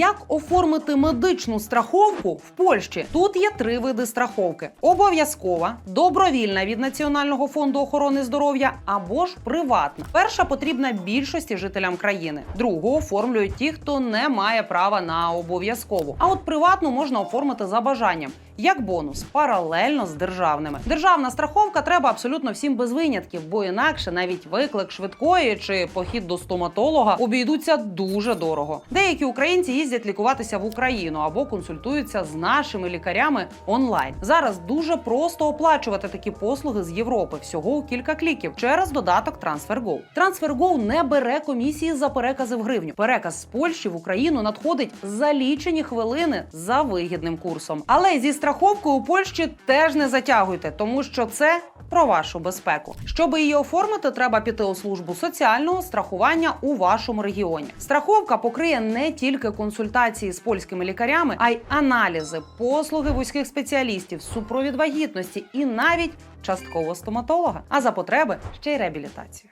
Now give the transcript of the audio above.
Як оформити медичну страховку в Польщі? Тут є три види страховки: обов'язкова, добровільна від Національного фонду охорони здоров'я або ж приватна. Перша потрібна більшості жителям країни. Другу оформлюють ті, хто не має права на обов'язкову. А от приватну можна оформити за бажанням. Як бонус, паралельно з державними. Державна страховка треба абсолютно всім без винятків, бо інакше навіть виклик швидкої чи похід до стоматолога обійдуться дуже дорого. Деякі українці їздять лікуватися в Україну або консультуються з нашими лікарями онлайн. Зараз дуже просто оплачувати такі послуги з Європи всього у кілька кліків через додаток TransferGo. TransferGo не бере комісії за перекази в гривню. Переказ з Польщі в Україну надходить за лічені хвилини за вигідним курсом. Але зі страховкою у Польщі теж не затягуйте, тому що це про вашу безпеку. Щоб її оформити, треба піти у службу соціального страхування у вашому регіоні. Страховка покриє не тільки консультації з польськими лікарями, а й аналізи, послуги вузьких спеціалістів, супровід вагітності і навіть частково стоматолога. А за потреби ще й реабілітацію.